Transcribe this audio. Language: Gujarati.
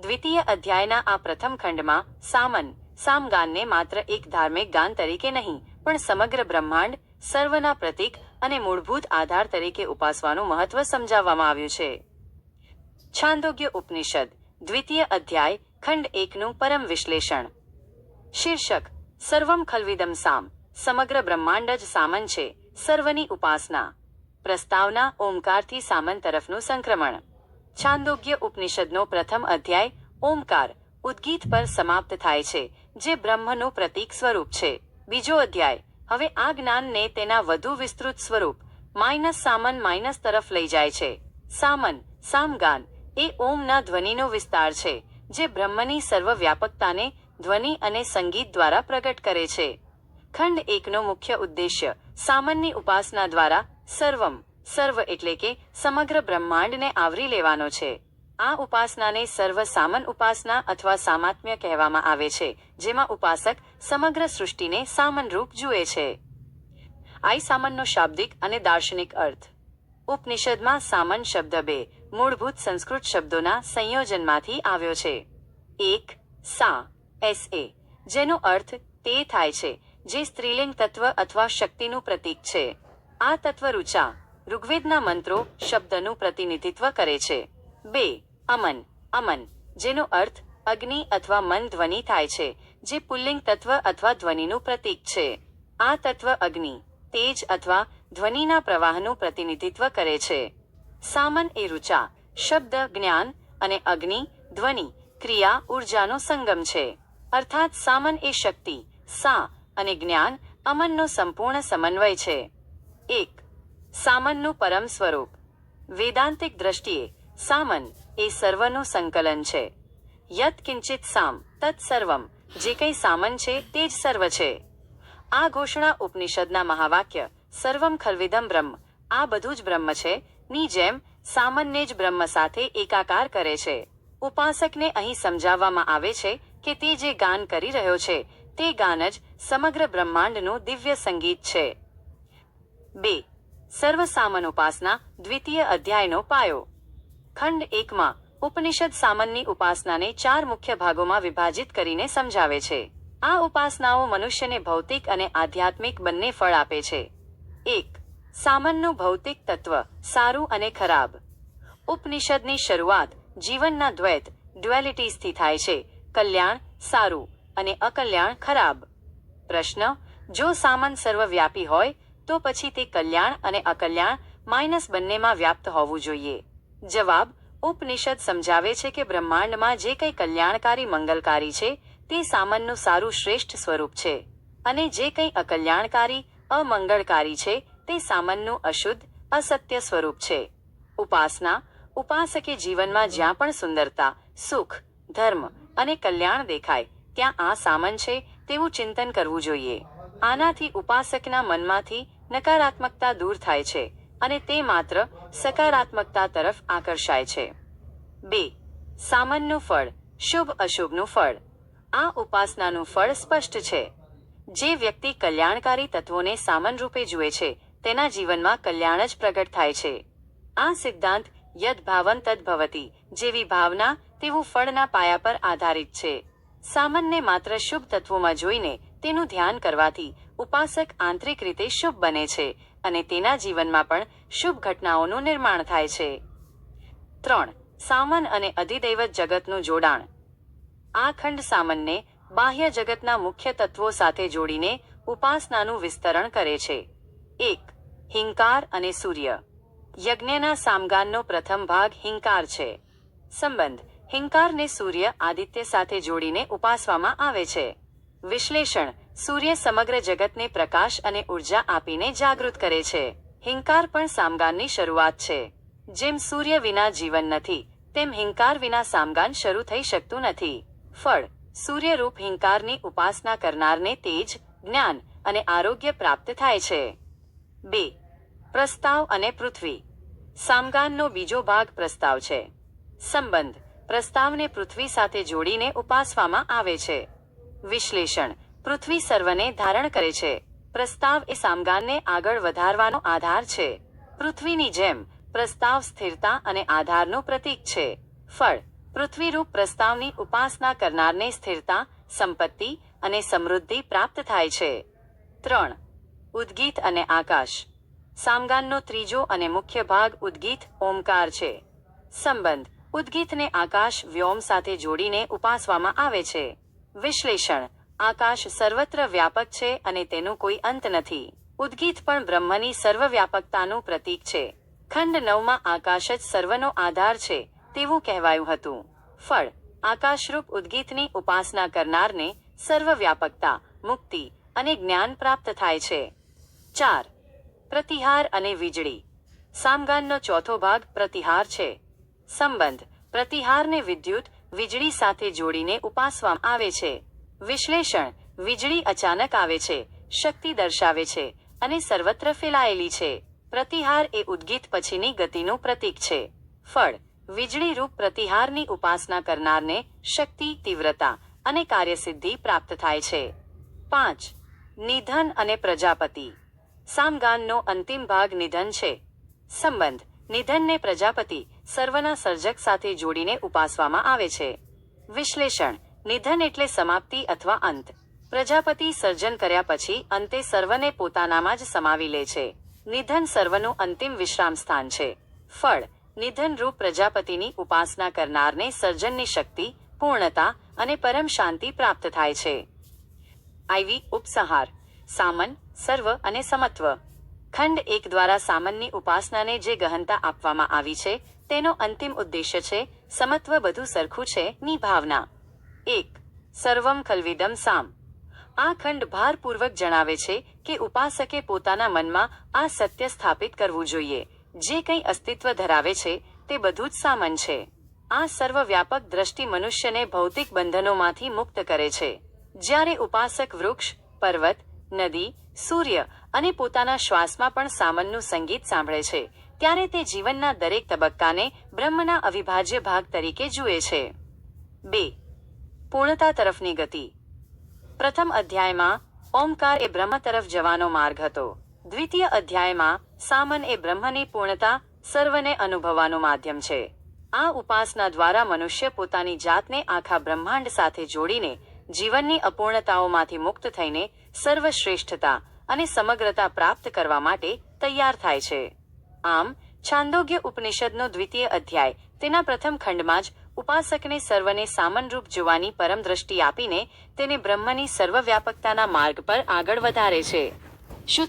દ્વિતીય અધ્યાયના આ પ્રથમ ખંડમાં સામન, સામગાનને માત્ર એક ધાર્મિક ગાન તરીકે નહીં, પણ સમગ્ર બ્રહ્માંડ, સર્વના પ્રતીક અને મૂળભૂત આધાર તરીકે ઉપાસવાનું મહત્વ સમજાવવામાં આવ્યું છે. છાંદોગ્ય ઉપનિષદ, દ્વિતીય અધ્યાય, ખંડ એકનું પરમ વિશ્લેષણ. શીર્ષક, સર્વમ ખલવિદમ સામ, સમગ્ર બ્રહ્માંડ જ સામન છે, સર્વની ઉપાસના. પ્રસ્તાવના, ઓમકારથી સામન તરફનું સંક્રમણ. છાંદોગ્ય ઉપનિષદનો પ્રથમ અધ્યાય, ઓમકાર, ઉદ્ગીત પર સમાપ્ત થાય છે, જે બ્રહ્મનું પ્રતીક સ્વરૂપ છે. બીજો અધ્યાય, હવે આ જ્ઞાનને તેના વધુ વિસ્તૃત સ્વરૂપ, માઇનસ સામન માઇનસ તરફ લઈ જાય છે. સામન, સામગાન, એ ઓમના ધ્વનિનો વિસ્તાર છે, જે બ્રહ્મની સર્વવ્યાપકતાને ધ્વનિ અને સંગીત દ્વારા પ્રગટ કરે છે. ખંડ એકનો મુખ્ય ઉદ્દેશ્ય સામાન્ય ઉપાસના દ્વારા સર્વમ સર્વ એટલે કે સમગ્ર બ્રહ્માંડને આવરી લેવાનો છે. આ ઉપાસનાને સર્વ સામન ઉપાસના અથવા સામાત્મ્ય કહેવામાં આવે છે, જેમાં ઉપાસક સમગ્ર સૃષ્ટિને સામનરૂપ જુએ છે. આઈ સામનનો શાબ્દિક અને દાર્શનિક અર્થ. ઉપનિષદમાં સામન શબ્દ બે, મૂળભૂત સંસ્કૃત શબ્દોના સંયોજનમાંથી આવ્યો છે. એક, સા, એસ એ, જેનો અર્થ તે થાય છે, જે સ્ત્રીલિંગ તત્વ અથવા શક્તિનું પ્રતીક છે. આ તત્વ ઋચા ઋગ્વેદના મંત્રો શબ્દનું પ્રતિનિધિત્વ કરે છે. બે, અમન. અમન, જેનો અર્થ અગ્નિ અથવા મન ધ્વનિ થાય છે, જે પુલ્લિંગ તત્વ અથવા ધ્વનિનું પ્રતીક છે. આ તત્વ અગ્નિ, તેજ અથવા ધ્વનિના પ્રવાહનું પ્રતિનિધિત્વ કરે છે. સામન એ ઋચા, શબ્દ, જ્ઞાન અને અગ્નિ, ધ્વનિ, ક્રિયા, ઉર્જાનો સંગમ છે. અર્થાત સામન એ શક્તિ, સા અને જ્ઞાન અમનનો સંપૂર્ણ સમન્વય છે. એક સામનનું પરમ સ્વરૂપ. વેદાંતિક દ્રષ્ટિએ સામન એ સર્વનું સંકલન છે. યત કિંચિત સામ, તત સર્વમ, જે કંઈ સામન છે તે જ સર્વ છે. આ ઘોષણા ઉપનિષદના મહાવાક્ય, સર્વમ ખલવિદમ બ્રહ્મ, આ બધું જ બ્રહ્મ છે, ની જેમ સામાન્ય જ બ્રહ્મ સાથે એકાકાર કરે છે. ઉપાસકને અહીં સમજાવવામાં આવે છે કે તે જે ગાન કરી રહ્યો છે, તે ગાન જ સમગ્ર બ્રહ્માંડનું દિવ્ય સંગીત છે. બે સર્વ સામન ઉપાસના દ્વિતીય અધ્યાયનો પાયો. ખંડ એકમાં ઉપનિષદ સામનની ઉપાસનાને ચાર મુખ્ય ભાગોમાં વિભાજિત કરીને સમજાવે છે. આ ઉપાસનાઓ મનુષ્યને ભૌતિક અને આધ્યાત્મિક બંને ફળ આપે છે. એક, સામનનું ભૌતિક તત્વ સારું અને ખરાબ. ઉપનિષદની શરૂઆત જીવનના દ્વૈત, ડ્યુએલિટીઝથી થાય છે. કલ્યાણ સારું અને અકલ્યાણ ખરાબ. પ્રશ્ન, જો સામન સર્વવ્યાપી હોય તો પછી તે કલ્યાણ અને અકલ્યાણ માઇનસ બંનેમાં વ્યાપ્ત હોવું જોઈએ. જવાબ, ઉપનિષદ સમજાવે છે કે બ્રહ્માંડમાં જે કંઈ કલ્યાણકારી મંગલકારી છે, તે સામનનું સારું શ્રેષ્ઠ સ્વરૂપ છે. અને જે કંઈ અકલ્યાણકારી, અમંગળકારી છે, તે સામનનું અશુદ્ધ, અસત્ય સ્વરૂપ છે. ઉપાસના, ઉપાસકે જીવનમાં જ્યાં પણ સુંદરતા, સુખ, ધર્મ અને કલ્યાણ દેખાય, ત્યાં આ સામન છે, તેવું ચિંતન કરવું જોઈએ. આનાથી ઉપાસકના મનમાંથી નકારાત્મકતા દૂર થાય છે અને તે માત્ર સકારાત્મકતા તરફ આકર્ષાય છે. બે, સામાનનું ફળ, શુભ અશુભનું ફળ. આ ઉપાસનાનું ફળ સ્પષ્ટ છે. જે વ્યક્તિ કલ્યાણકારી તત્વોને સામાન રૂપે જુએ છે, તેના જીવનમાં કલ્યાણ જ પ્રગટ થાય છે. આ સિદ્ધાંત યદ ભાવન તદ ભવતી જેવી ભાવના તેવું ફળના પાયા પર આધારિત છે. સામાનને માત્ર શુભ તત્વોમાં જોઈને તેનું ધ્યાન કરવાથી ઉપાસક આંતરિક રીતે શુભ બને છે અને તેના જીવનમાં પણ શુભ ઘટનાઓનું નિર્માણ થાય છે. ત્રણ, સામન અને અધિદૈવત જગતનું જોડાણ. આ ખંડ સામનને બાહ્ય જગતના મુખ્ય તત્વો સાથે જોડીને ઉપાસનાનું વિસ્તરણ કરે છે. એક, હિંકાર અને સૂર્ય. યજ્ઞના સામગાનનો પ્રથમ ભાગ હિંકાર છે. સંબંધ હિંકારને સૂર્ય આદિત્ય સાથે જોડીને ઉપાસવામાં આવે છે. વિશ્લેષણ સૂર્ય સમગ્ર જગતને પ્રકાશ અને ઊર્જા આપીને જાગૃત કરે છે. હિંકાર પણ સામગાનની શરૂઆત છે. જેમ સૂર્ય વિના જીવન નથી, તેમ હિંકાર વિના સામગાન શરૂ થઈ શકતું નથી. ફળ, સૂર્યરૂપ હિંકારની ઉપાસના કરનારને તેજ, જ્ઞાન અને આરોગ્ય પ્રાપ્ત થાય છે. બે, પ્રસ્તાવ અને પૃથ્વી. સામગાનનો બીજો ભાગ પ્રસ્તાવ છે. સંબંધ, પ્રસ્તાવને પૃથ્વી સાથે જોડીને ઉપાસવામાં આવે છે. વિશ્લેષણ પૃથ્વી સર્વને ધારણ કરે છે. પ્રસ્તાવ એ સામગાનને આગળ વધારવાનો આધાર છે. પૃથ્વીની જેમ, પ્રસ્તાવ સ્થિરતા અને આધારનું પ્રતીક છે. ફળ, પૃથ્વીરૂપ પ્રસ્તાવની ઉપાસના કરનારને સ્થિરતા, સંપત્તિ અને સમૃદ્ધિ પ્રાપ્ત થાય છે. ત્રણ, ઉદ્ગીત અને આકાશ. સામગાનનો ત્રીજો અને મુખ્ય ભાગ ઉદ્ગીત, ઓમકાર છે. સંબંધ, ઉદ્ગીતને આકાશ વ્યોમ સાથે જોડીને ઉપાસવામાં આવે છે. વિશ્લેષણ આકાશ સર્વત્ર વ્યાપક છે અને તેનું કોઈ અંત નથી. ઉદ્ગીત પણ બ્રહ્મની સર્વવ્યાપકતાનું પ્રતીક છે. ખંડ નવમાં આકાશ જ સર્વનો આધાર છે તેવું કહેવાયું હતું. ફળ, આકાશરૂપ ઉદ્ગીતની ઉપાસના કરનારને સર્વવ્યાપકતા, મુક્તિ અને જ્ઞાન પ્રાપ્ત થાય છે. ચાર, પ્રતિહાર અને વીજળી. સામગાનનો ચોથો ભાગ પ્રતિહાર છે. સંબંધ, પ્રતિહારને વિદ્યુત, વીજળી સાથે જોડીને ઉપાસવામાં આવે છે. વિશ્લેષણ. વીજળી અચાનક આવે છે, શક્તિ દર્શાવે છે અને સર્વત્ર ફેલાયેલી છે. પ્રતિહાર એ ઉદ્ગીત પછીની ગતિનું પ્રતીક છે. ફળ. વીજળી રૂપ પ્રતિહારની ઉપાસના કરનારને શક્તિ, તીવ્રતા અને કાર્યસિદ્ધિ પ્રાપ્ત થાય છે. પાંચ. નિધન અને પ્રજાપતિ. સામગાનનો અંતિમ ભાગ નિધન છે. સંબંધ. નિધનને પ્રજાપતિ સર્વના સર્જક સાથે જોડીને ઉપાસવામાં આવે છે. વિશ્લેષણ. નિધન એટલે સમાપ્તિ અથવા અંત. પ્રજાપતિ સર્જન કર્યા પછી અંતે સર્વને પોતાનામાં જ સમાવી લે છે. નિધન સર્વનું અંતિમ વિશ્રામ સ્થાન છે. ફળ. નિધન રૂપ પ્રજાપતિની ઉપાસના કરનારને સર્જનની શક્તિ, પૂર્ણતા અને પરમ શાંતિ પ્રાપ્ત થાય છે. આઈવી ઉપસંહાર. સામન, સર્વ અને સમત્વ. ખંડ એક દ્વારા સામનની ઉપાસનાને જે ગહનતા આપવામાં આવી છે, તેનો અંતિમ ઉદ્દેશ્ય છે, સમત્વ બધું સરખું છે, ની ભાવના. એક, સર્વમ ખલવિદમ સામ. આ ખંડ ભારપૂર્વક જણાવે છે કે ઉપાસકે પોતાના મનમાં આ સત્ય સ્થાપિત કરવું જોઈએ. જે કંઈ અસ્તિત્વ ધરાવે છે, તે બધું જ સામન છે. આ સર્વવ્યાપક દ્રષ્ટિ મનુષ્યને ભૌતિક બંધનોમાંથી મુક્ત કરે છે. જ્યારે ઉપાસક વૃક્ષ, પર્વત, નદી, સૂર્ય અને પોતાના શ્વાસમાં પણ સામનનું સંગીત સાંભળે છે, ત્યારે તે જીવનના દરેક તબક્કાને બ્રહ્મના અવિભાજ્ય ભાગ તરીકે જુએ છે. બે પૂર્ણતા તરફની ગતિ. પ્રથમ અધ્યાયમાં, ઓમકાર એ બ્રહ્મ તરફ જવાનો માર્ગ હતો. દ્વિતીય અધ્યાયમાં, સામન એ બ્રહ્મની પૂર્ણતા સર્વને અનુભવવાનું માધ્યમ છે. આ ઉપાસના દ્વારા મનુષ્ય પોતાની જાતને આખા બ્રહ્માંડ સાથે જોડીને જીવનની અપૂર્ણતાઓમાંથી મુક્ત થઈને સર્વશ્રેષ્ઠતા અને સમગ્રતા પ્રાપ્ત કરવા માટે તૈયાર થાય છે. આમ, છાંદોગ્ય ઉપનિષદનો દ્વિતીય અધ્યાય તેના પ્રથમ ખંડમાં જ ઉપાસકને સર્વને સામનરૂપ જોવાની પરમ દ્રષ્ટિ આપીને તેને બ્રહ્મની સર્વવ્યાપકતાના માર્ગ પર આગળ વધારે છે. શું